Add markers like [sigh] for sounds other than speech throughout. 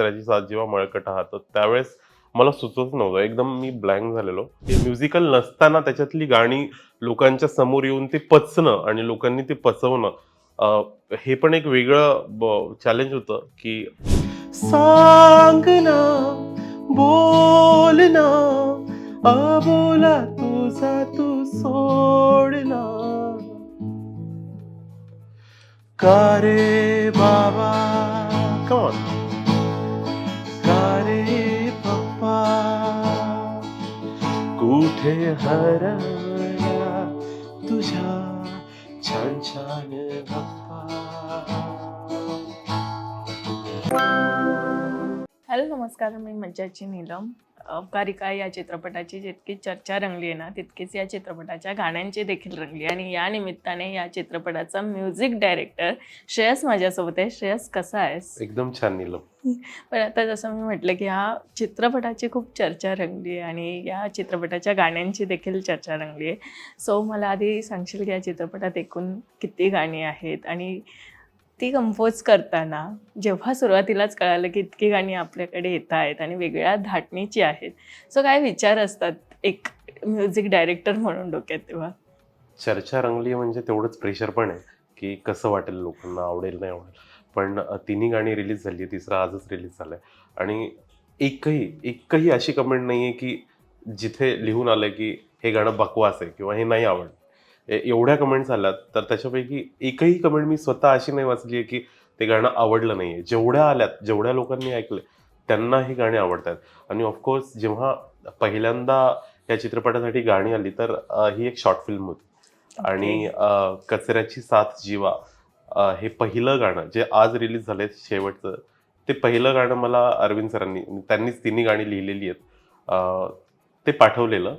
कचऱ्याची साथ जेव्हा मळकट आहात तर त्यावेळेस मला सुचत नव्हतं. एकदम मी ब्लँक झालेलो. म्युझिकल नसताना त्याच्यातली गाणी लोकांच्या समोर येऊन ते पचणं आणि लोकांनी ते पचवणं हे पण एक वेगळं चॅलेंज होतं की सांगना बोलना अबोला तुझा तू सोडना का रे बाबा? कॉन कुठे हरवल्या तुझ्या छान छान हॅलो नमस्कार. मी मज्जाची नीलम. अवकारिका या चित्रपटाची जितकी चर्चा रंगली आहे ना तितकीच या चित्रपटाच्या गाण्यांची देखील रंगली आणि या निमित्ताने या चित्रपटाचा म्युझिक डायरेक्टर श्रेयस माझ्यासोबत आहे. श्रेयस कसा आहेस? एकदम छान नीलम. पण आता जसं मी म्हटलं की ह्या चित्रपटाची खूप चर्चा रंगली आहे आणि या चित्रपटाच्या गाण्यांची देखील चर्चा रंगली आहे. सो मला आधी सांगशील की या चित्रपटात एकूण किती गाणी आहेत आणि ती कंपोज करताना जेव्हा सुरुवातीलाच कळालं की इतकी गाणी आपल्याकडे येत आहेत आणि वेगळ्या धाटणीची आहेत. सो काय विचार असतात एक म्युझिक डायरेक्टर म्हणून डोक्यात तेव्हा? चर्चा रंगली म्हणजे तेवढंच प्रेशर पण आहे की कसं वाटेल लोकांना आवडेल नाही आवडेल. पण तिन्ही गाणी रिलीज झाली आहे तिसरं आजच रिलीज झालंय. आणि एकही एकही अशी कमेंट नाही आहे की जिथे लिहून आलं की हे गाणं बकवास आहे किंवा हे नाही आवडलं एवढ्या कमेंट्स आल्यात तर त्याच्यापैकी एकही कमेंट मी स्वतः अशी नाही वाचली आहे की ते गाणं आवडलं नाही आहे जेवढ्या आल्यात जेवढ्या लोकांनी ऐकले त्यांना ही गाणी आवडतात आणि ऑफकोर्स जेव्हा पहिल्यांदा या चित्रपटासाठी गाणी आली तर ही एक शॉर्ट फिल्म होती. आणि कचऱ्याची साथ जीवा हे पहिलं गाणं जे आज रिलीज झालंय शेवटचं ते पहिलं गाणं मला अरविंद सरांनी त्यांनीच तिन्ही गाणी लिहिलेली आहेत. ते पाठवलेलं.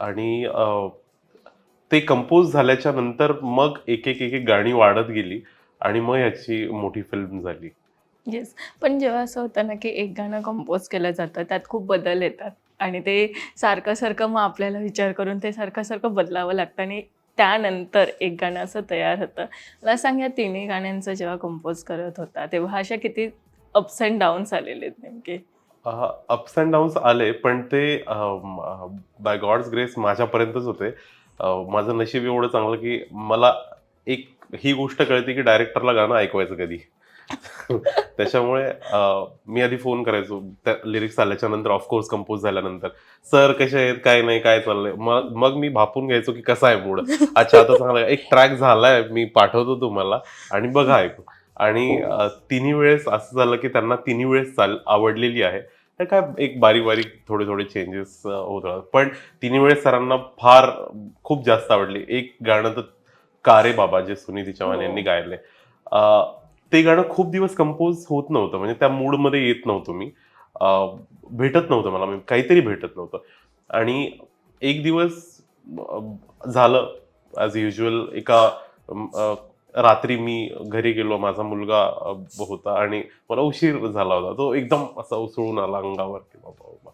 आणि ते कंपोज झाल्याच्यानंतर मग एक एक एक एक गाणी वाढत गेली आणि मग ह्याची मोठी फिल्म झाली. येस पण जेव्हा असं होतं ना की एक गाणं कंपोज केलं जातं त्यात खूप बदल येतात. आणि ते सारखं सारखं मग आपल्याला विचार करून ते सारखं सारखं बदलावं लागतं आणि त्यानंतर एक गाणं असं तयार होतं. मला सांग या तिन्ही गाण्यांचं जेव्हा कंपोज करत होता तेव्हा अशा किती अप्स अँड डाऊन्स आलेले आहेत नेमके? अप्स अँड डाऊन्स आले पण ते बाय गॉड्स ग्रेस माझ्यापर्यंतच होते. माझं नशीब एवढं चांगलं की मला एक ही गोष्ट कळते की डायरेक्टरला गाणं ऐकवायचं कधी. [laughs] त्याच्यामुळे मी आधी फोन करायचो. त्या लिरिक्स आल्याच्यानंतर ऑफकोर्स कंपोज झाल्यानंतर. सर कसे आहेत? काय नाही? काय चाललंय? मग मग मी भापून घ्यायचो की कसा आहे मूड अच्छा आता चांगलं एक ट्रॅक झालाय मी पाठवतो तुम्हाला. आणि बघा ऐकू आणि तिन्ही वेळेस असं झालं की त्यांना तिन्ही वेळेस चाल आवडलेली आहे. तर काय एक बारीक बारीक थोडे थोडे चेंजेस होत राहतात. पण तिन्ही वेळेस सरांना फार खूप जास्त आवडली. एक गाणं तर कारे बाबा जे सुनीती चव्हाण हो. यांनी गायले अं, ते गाणं खूप दिवस कंपोज होत नव्हतं. म्हणजे त्या मूडमध्ये येत नव्हतं मी. भेटत नव्हतं मला. म्हणजे काहीतरी भेटत नव्हतं. आणि एक दिवस झालं ॲज युजल एका रात्री मी घरी गेलो माझा मुलगा होता आणि मला उशीर झाला होता. तो एकदम असा उसळून आला अंगावर की बाबा बाबा.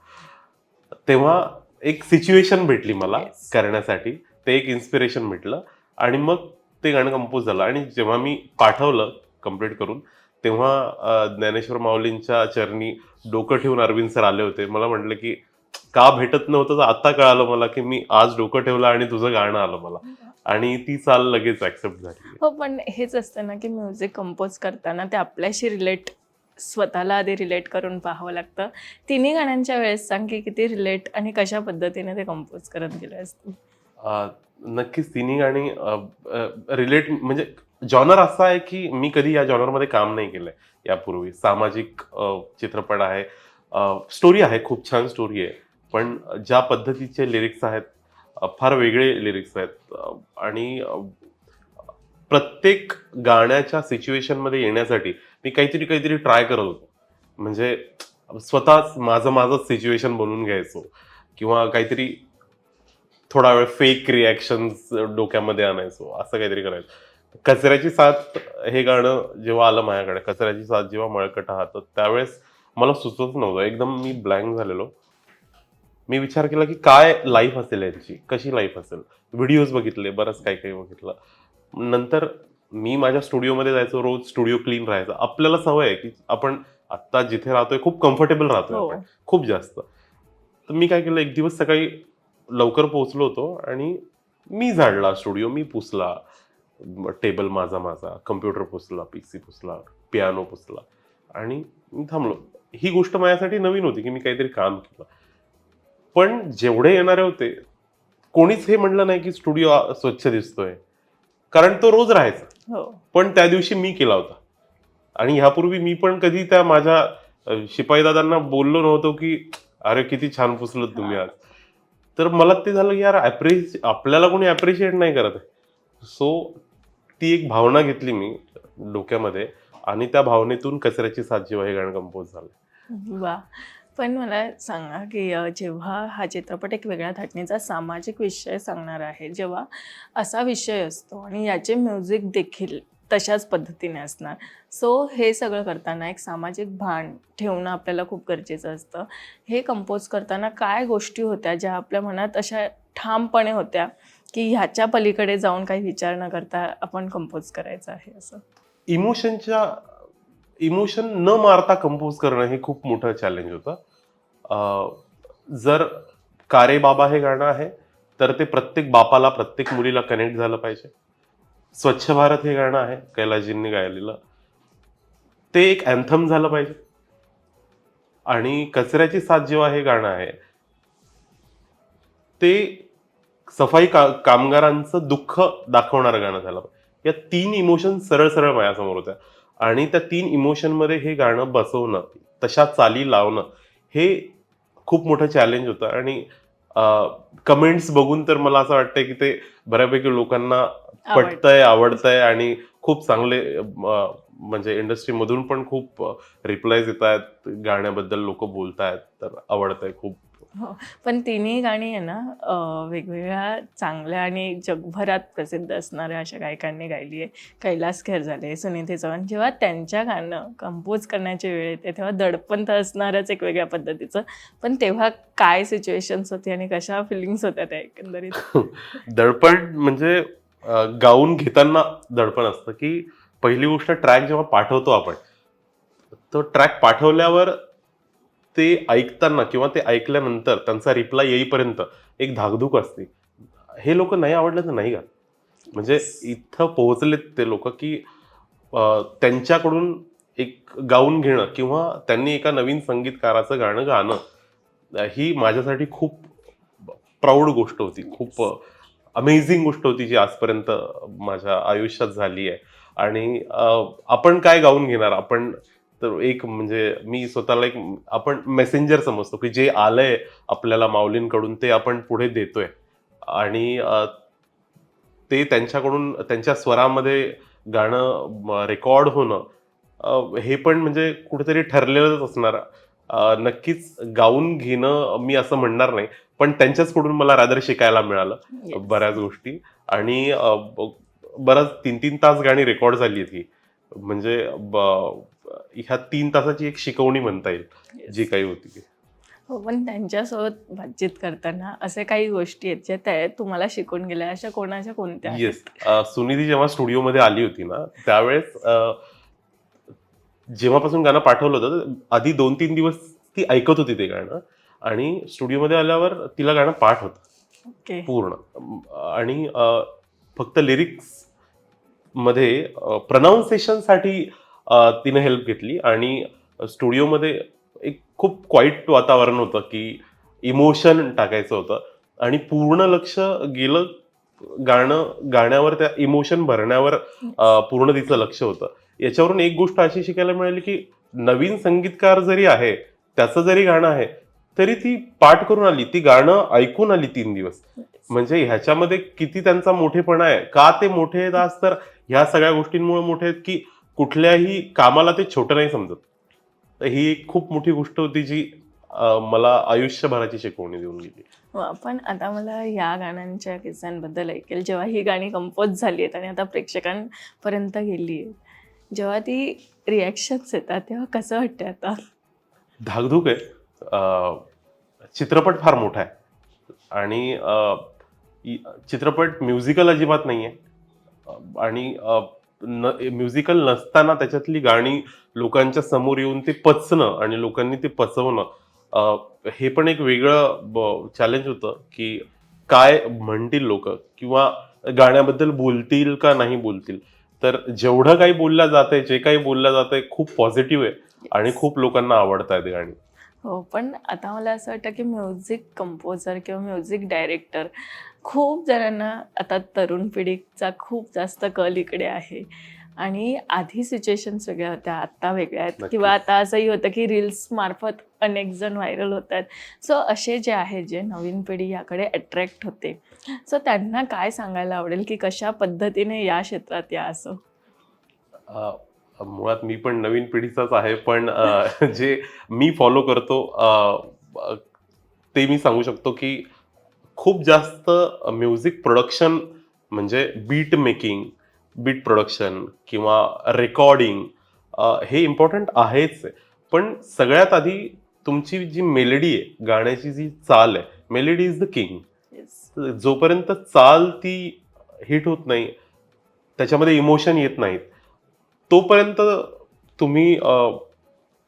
तेव्हा एक सिच्युएशन भेटली मला Yes. करण्यासाठी. ते एक इन्स्पिरेशन भेटलं आणि मग ते गाणं कंपोज झालं आणि जेव्हा मी पाठवलं कंप्लीट करून तेव्हा ज्ञानेश्वर माऊलींच्या चरणी डोकं ठेवून अरविंद सर आले होते. मला म्हटलं की का भेटत नव्हतं तर आता कळालं मला की मी आज डोकं ठेवलं आणि तुझं गाणं आलं मला. आणि ती चाल लगेच ऍक्सेप्ट झाली. हो पण हेच असतं ना की म्युझिक कंपोज करताना ते आपल्याशी रिलेट स्वतःला आधी रिलेट करून पाहावं लागतं. तिन्ही गाण्यांच्या वेळेस सांग की किती रिलेट आणि कशा पद्धतीने ते कंपोज करत गेले असतील. अं, नक्कीच तिन्ही गाणी रिलेट म्हणजे जॉनर असा आहे की मी कधी या जॉनरमध्ये काम नाही केलंय यापूर्वी. सामाजिक चित्रपट आहे. स्टोरी आहे खूप छान स्टोरी आहे. पण ज्या पद्धतीचे लिरिक्स आहेत फार वेगळे लिरिक्स आहेत. आणि प्रत्येक गाण्याच्या सिच्युएशनमध्ये येण्यासाठी मी काहीतरी काहीतरी ट्राय करत होतो. म्हणजे स्वतःच माझं माझंच सिच्युएशन बनवून घ्यायचो. किंवा काहीतरी थोडा वेळ फेक रिॲक्शन्स डोक्यामध्ये आणायचो. असं काहीतरी करायचं. कचऱ्याची साथ हे गाणं जेव्हा आलं माझ्याकडे कचऱ्याची साथ जेव्हा मळकट आहात त्यावेळेस मला सुचत नव्हतं. एकदम मी ब्लँक झालेलो. मी विचार केला की काय लाईफ असेल यांची? कशी लाईफ असेल? व्हिडिओज बघितले बरंच काही काही बघितलं. नंतर मी माझ्या स्टुडिओमध्ये जायचो रोज स्टुडिओ क्लीन राहायचा. आपल्याला सवय आहे की आपण आत्ता जिथे राहतोय खूप कम्फर्टेबल राहतोय हो. आपण. खूप जास्त. तर मी काय केलं एक दिवस सकाळी लवकर पोहोचलो होतो आणि मी झाडला स्टुडिओ मी पुसला. टेबल माझा माझा कम्प्युटर पुसला पी सी पुसला पियानो पुसला. आणि मी थांबलो. ही गोष्ट माझ्यासाठी नवीन होती की मी काहीतरी काम केलं. पण जेवढे येणारे होते कोणीच हे म्हणलं नाही की स्टुडिओ स्वच्छ दिसतोय. कारण तो रोज राहायचा. हो. पण त्या दिवशी मी केला होता. आणि ह्यापूर्वी मी पण कधी त्या माझ्या शिपाईदादांना बोललो नव्हतो की अरे किती छान पुसलं तुम्ही आज. तर मला ते झालं की यार ॲप्रिशि आपल्याला कोणी ॲप्रिशिएट नाही करत आहे. सो ती एक भावना घेतली मी डोक्यामध्ये आणि त्या भावनेतून कचऱ्याची साथ जेव्हा हे गाणं कंपोज झालं. वा. पण मला सांगा की जेव्हा हा चित्रपट एक वेगळ्या धाटणीचा सामाजिक विषय सांगणार आहे जेव्हा असा विषय असतो आणि याचे म्युझिक देखील तशाच पद्धतीने असणार. सो हे सगळं करताना एक सामाजिक भान ठेवणं आपल्याला खूप गरजेचं असतं. हे कंपोज करताना काय गोष्टी होत्या ज्या आपल्या मनात अशा ठामपणे होत्या की ह्याच्या पलीकडे जाऊन काही विचार न करता आपण कंपोज करायचं आहे असं? इमोशनच्या इमोशन न मारता कंपोज करणं हे खूप मोठं चॅलेंज होतं. जर कारे बाबा हे गाणं आहे तर ते प्रत्येक बापाला प्रत्येक मुलीला कनेक्ट झालं पाहिजे. स्वच्छ भारत हे गाणं आहे कैलाजींनी गायलेलं. ते एक अँथम झालं पाहिजे. आणि कचऱ्याची साथ जेव्हा हे गाणं आहे ते सफाई का कामगारांचं दुःख दाखवणारं गाणं झालं. पाहिजे या तीन इमोशन सरळ सरळ माझ्यासमोर होत्या. आणि त्या तीन इमोशनमध्ये हे गाणं बसवणं तशा चाली लावणं हे खूप मोठं चॅलेंज होतं. आणि कमेंट्स बघून तर मला असं वाटतंय की ते बऱ्यापैकी लोकांना पटतंय आवडतंय आणि खूप चांगले म्हणजे इंडस्ट्रीमधून पण खूप रिप्लायज येत आहेत गाण्याबद्दल लोक बोलतायत तर आवडतंय खूप. हो. पण तिन्ही गाणी आहे ना वेगवेगळ्या चांगल्या आणि जगभरात प्रसिद्ध असणाऱ्या अशा गायकांनी गायली आहे. कैलास खेर झाले सुनीती चव्हाण. जेव्हा त्यांच्या गाणं कंपोज करण्याची वेळ येते तेव्हा दडपण तर असणारच एक वेगळ्या पद्धतीचं. पण तेव्हा काय सिच्युएशन्स होती आणि कशा फिलिंग्स होत्या त्या एकंदरीत? [laughs] दडपण म्हणजे गाऊन घेताना दडपण असतं की पहिली गोष्ट ट्रॅक जेव्हा पाठवतो आपण तो ट्रॅक पाठवल्यावर ते ऐकताना किंवा ते ऐकल्यानंतर त्यांचा रिप्लाय येईपर्यंत एक धाकधूक असते. हे लोक नाही आवडलं तर नाही का? म्हणजे इथं पोहोचलेत ते लोक की त्यांच्याकडून एक गाऊन घेणं किंवा त्यांनी एका नवीन संगीतकाराचं गाणं गाणं ही माझ्यासाठी खूप प्राऊड गोष्ट होती. खूप अमेझिंग गोष्ट होती जी आजपर्यंत माझ्या आयुष्यात झाली आहे. आणि आपण काय गाऊन घेणार? आपण तर एक म्हणजे मी स्वतःला एक आपण मेसेंजर समजतो की जे आलंय आपल्याला माऊलींकडून ते आपण पुढे देतोय. आणि ते त्यांच्याकडून त्यांच्या स्वरामध्ये गाणं रेकॉर्ड होणं हे पण म्हणजे कुठेतरी ठरलेलंच असणार. नक्कीच गाऊन घेणं मी असं म्हणणार नाही पण त्यांच्याचकडून मला रादर शिकायला मिळालं Yes. बऱ्याच गोष्टी. आणि बरंच तीन तीन तास गाणी रेकॉर्ड झाली आहेत ही. म्हणजे ह्या तीन तासाची एक शिकवणी म्हणता येईल. जी काही होती. हो पण त्यांच्यासोबत बातचीत करताना असे काही गोष्टी आहेत ज्या त्या तुम्हाला शिकून गेल्या अशा कोणाच्या कोणत्या? येस सुनिधी जेव्हा स्टुडिओमध्ये आली होती ना त्यावेळेस जेव्हापासून गाणं पाठवलं होतं आधी दोन तीन दिवस ती ऐकत होती ते गाणं आणि स्टुडिओमध्ये आल्यावर तिला गाणं पाठ होतं पूर्ण आणि फक्त लिरिक्समध्ये प्रनाऊन्सिएशनसाठी तिने हेल्प घेतली आणि स्टुडिओमध्ये एक खूप क्वाईट वातावरण होतं की इमोशन टाकायचं होतं. आणि पूर्ण लक्ष गेलं गाणं गाण्यावर त्या इमोशन भरण्यावर पूर्ण तिचं लक्ष होतं. याच्यावरून एक गोष्ट अशी शिकायला मिळाली की नवीन संगीतकार जरी आहे त्याचं जरी गाणं आहे तरी ती पाठ करून आली ती गाणं ऐकून आली तीन दिवस. म्हणजे ह्याच्यामध्ये किती त्यांचा मोठेपणा आहे का ते मोठे आहेत आज तर ह्या सगळ्या गोष्टींमुळे मोठे आहेत की कुठल्याही कामाला ते छोटं नाही समजत. तर ही एक खूप मोठी गोष्ट होती जी मला आयुष्यभराची शिकवणी देऊन गेली. पण आता मला या गाण्यांच्या किस्स्यांबद्दल ऐकेल. जेव्हा ही गाणी कंपोज झाली आहेत आणि आता प्रेक्षकांपर्यंत गेली आहेत जेव्हा ती रिॲक्शन्स येतात तेव्हा कसं वाटतं आता? धाकधूक आहे. चित्रपट फार मोठा आहे. आणि चित्रपट म्युझिकल अजिबात नाही आहे आणि अं, म्युझिकल नसताना त्याच्यातली गाणी लोकांच्या समोर येऊन ते पचणं आणि लोकांनी ते पचवणं हे पण एक वेगळं चॅलेंज होतं की काय म्हणतील लोक किंवा गाण्याबद्दल बोलतील का नाही बोलतील. तर जेवढं काही बोललं जातंय जे काही बोललं जातंय खूप पॉझिटिव्ह आहे आणि खूप लोकांना आवडत आहेत गाणी. हो पण आता मला असं वाटतं की म्युझिक कंपोजर किंवा म्युझिक डायरेक्टर खूप जणांना आता तरुण पिढीचा खूप जास्त कल इकडे आहे. आणि आधी सिच्युएशन्स वेगळ्या होत्या आत्ता वेगळ्या आहेत. किंवा आता असंही होतं की रील्स मार्फत अनेक जण व्हायरल होत आहेत सो असे जे आहेत जे नवीन पिढी याकडे अट्रॅक्ट होते. सो त्यांना काय सांगायला आवडेल? की कशा पद्धतीने या क्षेत्रात या असं? मुळात मी पण नवीन पिढीचाच आहे. पण [laughs] जे मी फॉलो करतो ते मी सांगू शकतो की खूप जास्त म्युझिक प्रोडक्शन म्हणजे बीट मेकिंग बीट प्रोडक्शन किंवा रेकॉर्डिंग हे इम्पॉर्टंट आहेच. आहे पण सगळ्यात आधी तुमची जी मेलडी आहे गाण्याची जी चाल आहे मेलडी इज द किंग. जोपर्यंत चाल ती हिट होत नाही त्याच्यामध्ये इमोशन येत नाहीत तोपर्यंत तुम्ही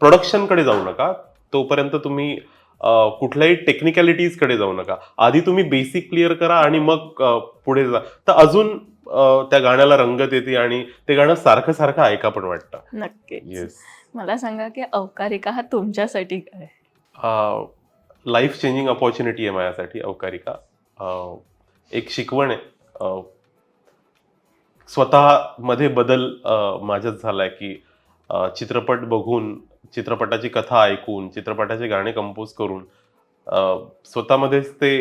प्रोडक्शनकडे जाऊ नका. तोपर्यंत तुम्ही कुठल्याही टेक्निकॅलिटीजकडे जाऊ नका. आधी तुम्ही बेसिक क्लिअर करा आणि मग पुढे जा. तर अजून त्या गाण्याला रंगत येते आणि ते गाणं सारखं सारखं ऐका पण वाटतं. नक्कीच. येस मला सांगा की अवकारिका हा तुमच्यासाठी काय लाईफ चेंजिंग अपॉर्च्युनिटी आहे माझ्यासाठी अवकारिका. एक शिकवण आहे. स्वतःमध्ये बदल माझ्यात झालाय की चित्रपट बघून चित्रपटाची कथा ऐकून चित्रपटाचे गाणे कंपोज करून स्वतःमध्येच ते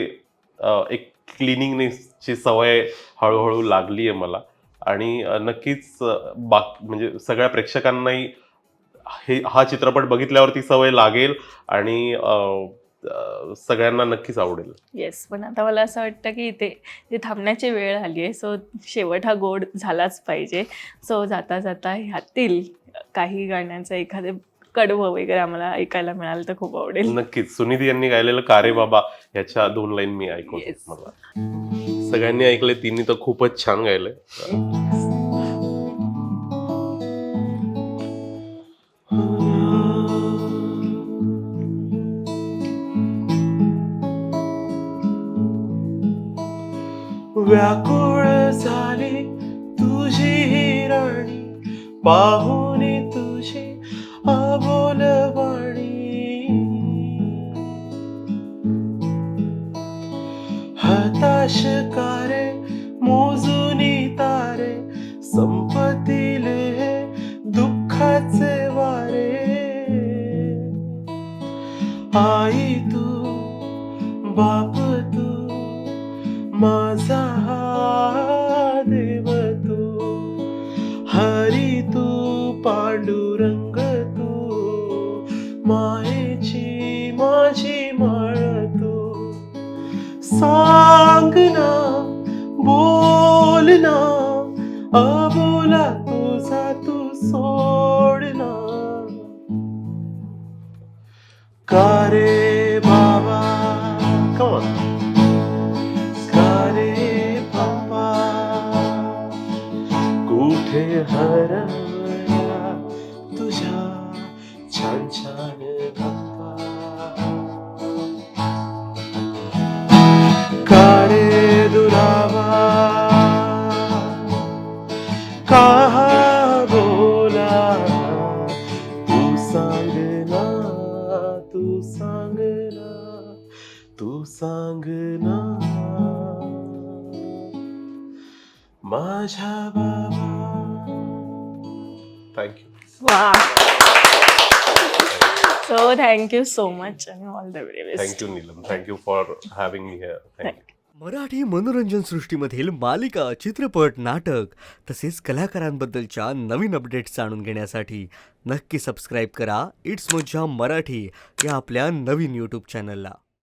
एक क्लिनिंगनेसची सवय हळूहळू लागली आहे मला. आणि नक्कीच बाक म्हणजे सगळ्या प्रेक्षकांनाही हे हा चित्रपट बघितल्यावर ती सवय लागेल आणि सगळ्यांना नक्कीच आवडेल. येस पण आता मला असं वाटतं की इथे ते थांबण्याची वेळ आली आहे. सो शेवट हा गोड झालाच पाहिजे. सो जाता जाता ह्यातील काही गाण्यांचा एखादे कडवं वगैरे आम्हाला ऐकायला मिळालं तर खूप आवडेल. नक्कीच. सुनिधी यांनी गायलेलं कारे बाबा याच्या दोन लाईन मी Yes. मला सगळ्यांनी ऐकले तिने तर खूपच छान गायलंय. व्याकुळ झाली तुझी ही राणी हताश कारे मोजूनी तारे संपतील हे दुःखाचे वारे. आई तू बाप तू माझा हा देव तू. हरी तू पांडुरंग सांग ना अबोला तुझा तू सोडना. का रे बाबा? कमन का रे हरवला तुझ्या छान माझ्या बाबा thank you so thank you so much all the very best thank you Neelam thank you for having me here thank you Marathi मनोरंजन सृष्टीमधील मालिका चित्रपट नाटक तसेच कलाकारांबद्दलच्या नवीन अपडेट्स जाणून घेण्यासाठी नक्की सबस्क्राईब करा. इट्स मज्जा मराठी या आपल्या नवीन यूट्यूब चॅनलला